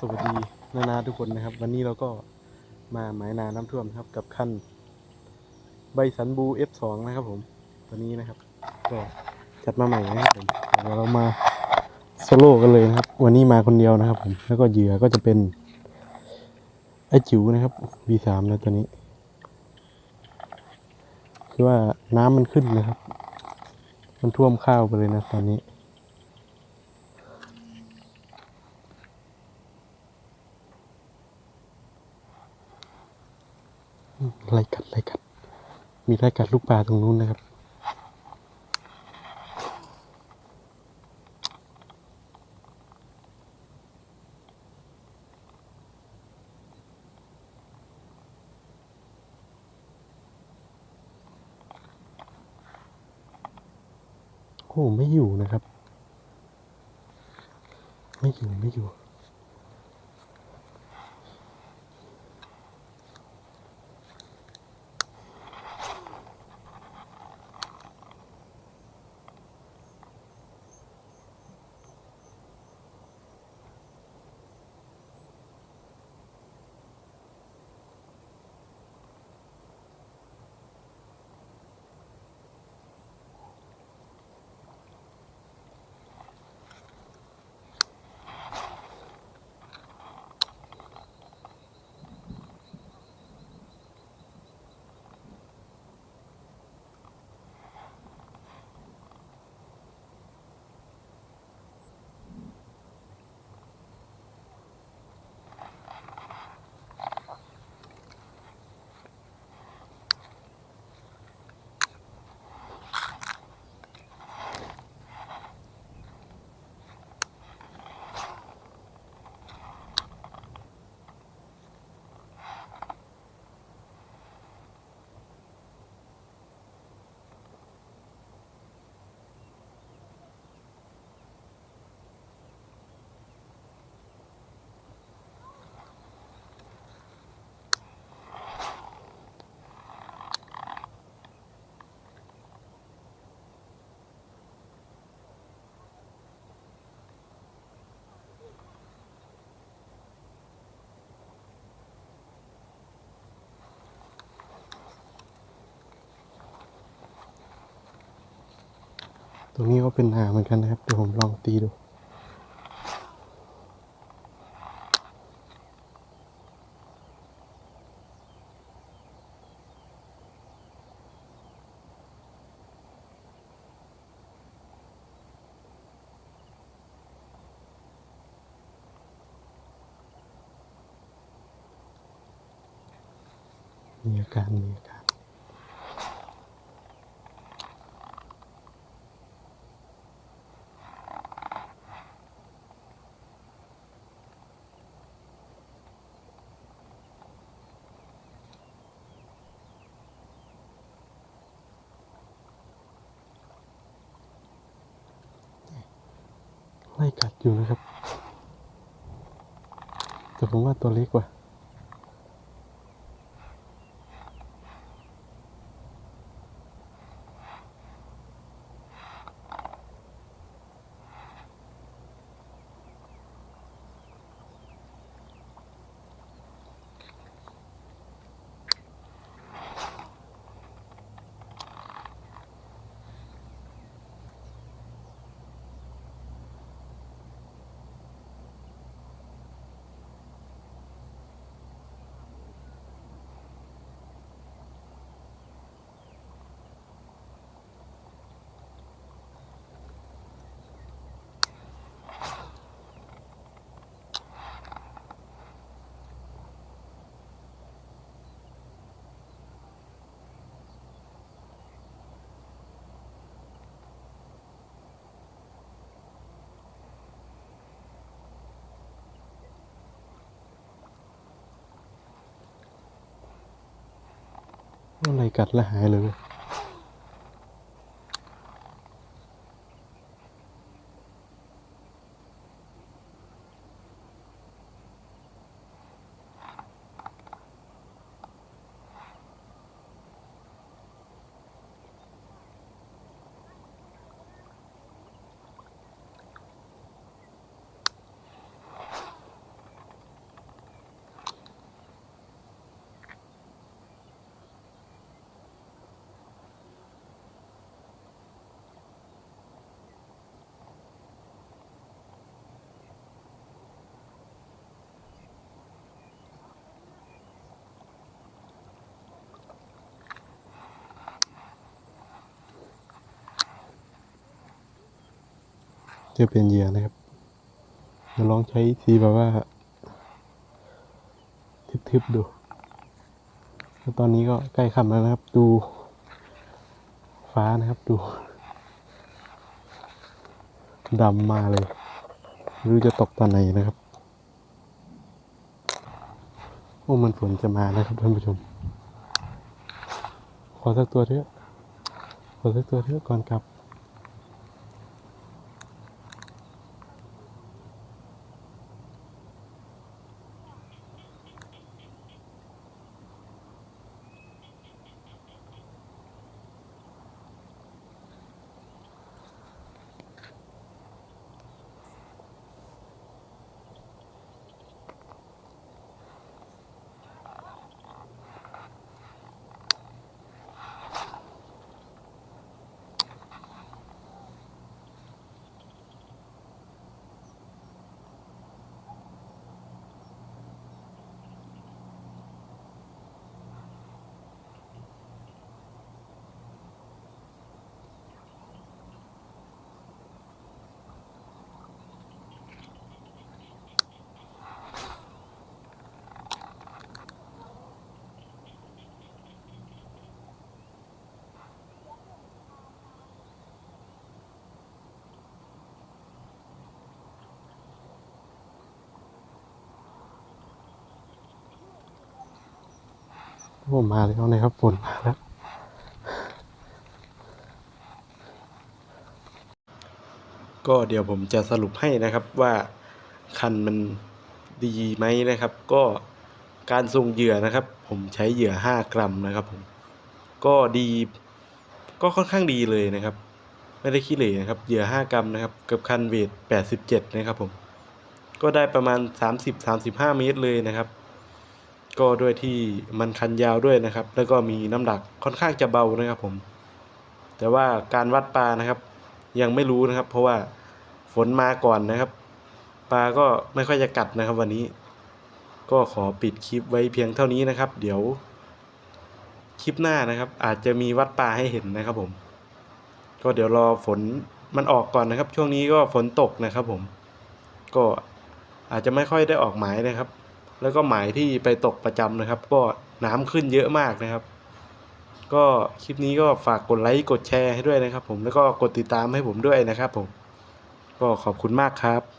สวัสดีนานาทุกคนนะครับ วันนี้เราก็มาหมายนาน้ำท่วมครับกับคันใบสันบู F2 นะครับผมตัวนี้นะครับ ก็จัดมาใหม่นะครับผมเดี๋ยวเรามาโซโล่กันเลยนะครับ วันนี้มาคนเดียวนะครับผมแล้วก็เหยื่อก็จะเป็นไอจิ๋วนะครับ V3 นะตัวนี้คือว่าน้ำมันขึ้นนะครับ มันท่วมข้าวไปเลยนะตอนนี้ ไล่กัดไล่กัด มีไล่กัดลูกปลาตรงนู้นนะครับโอ้ไม่อยู่นะครับ ไม่อยู่ ไม่อยู่ รงนี้ก็เป็นหาเหมือนกันนะครับ เดี๋ยวผมลองตีดูมีอาการมีอาการ ไล่กัดอยู่นะครับ แต่ผมว่าตัวเล็กกว่า อะไรกัดและหายเลย จะเป็นเหยื่อนะครับจะลองใช้ทีแบบว่า ทึบๆดูแล้วตอนนี้ก็ใกล้ค่ำแล้วนะครับ ดูฟ้านะครับดูดำมาเลยไม่รู้จะตกตอนไหนนะครับ โอ้มันฝนจะมานะครับท่านผู้ชม ขอสักตัวเถอะขอสักตัวเถอะก่อนกลับ ผมมาแล้วนะครับฝนมาแล้วก็เดี๋ยวผมจะสรุปให้นะครับว่าคันมันดีไหมนะครับ ก็การส่งเหยื่อนะครับ ผมใช้เหยื่อ 5 กรัมนะครับผมก็ดีก็ค่อนข้างดีเลยนะครับ ไม่ได้ขี้เหร่นะครับเหยื่อ 5 กรัมนะครับกับคันเวท 87 นะครับผมก็ได้ประมาณ 30-35 เมตรเลยนะครับ ก็ด้วยที่มันคันยาวด้วยนะครับ แล้วก็มีน้ำหนักค่อนข้างจะเบานะครับผม แต่ว่าการวัดปลานะครับ ยังไม่รู้นะครับ เพราะว่าฝนมาก่อนนะครับ ปลาก็ไม่ค่อยจะกัดนะครับ วันนี้ ก็ขอปิดคลิปไว้เพียงเท่านี้นะครับ เดี๋ยวคลิปหน้านะครับ อาจจะมีวัดปลาให้เห็นนะครับผม ก็เดี๋ยวรอฝนมันออกก่อนนะครับ ช่วงนี้ก็ฝนตกนะครับผม ก็อาจจะไม่ค่อยได้ออกหมายนะครับ แล้วก็หมายที่ไปตกประจำนะครับ ก็น้ำขึ้นเยอะมากนะครับ ก็คลิปนี้ก็ฝากกดไลค์กดแชร์ให้ด้วยนะครับ ผมแล้วก็กดติดตามให้ผมด้วยนะครับ ผม ก็ขอบคุณมากครับ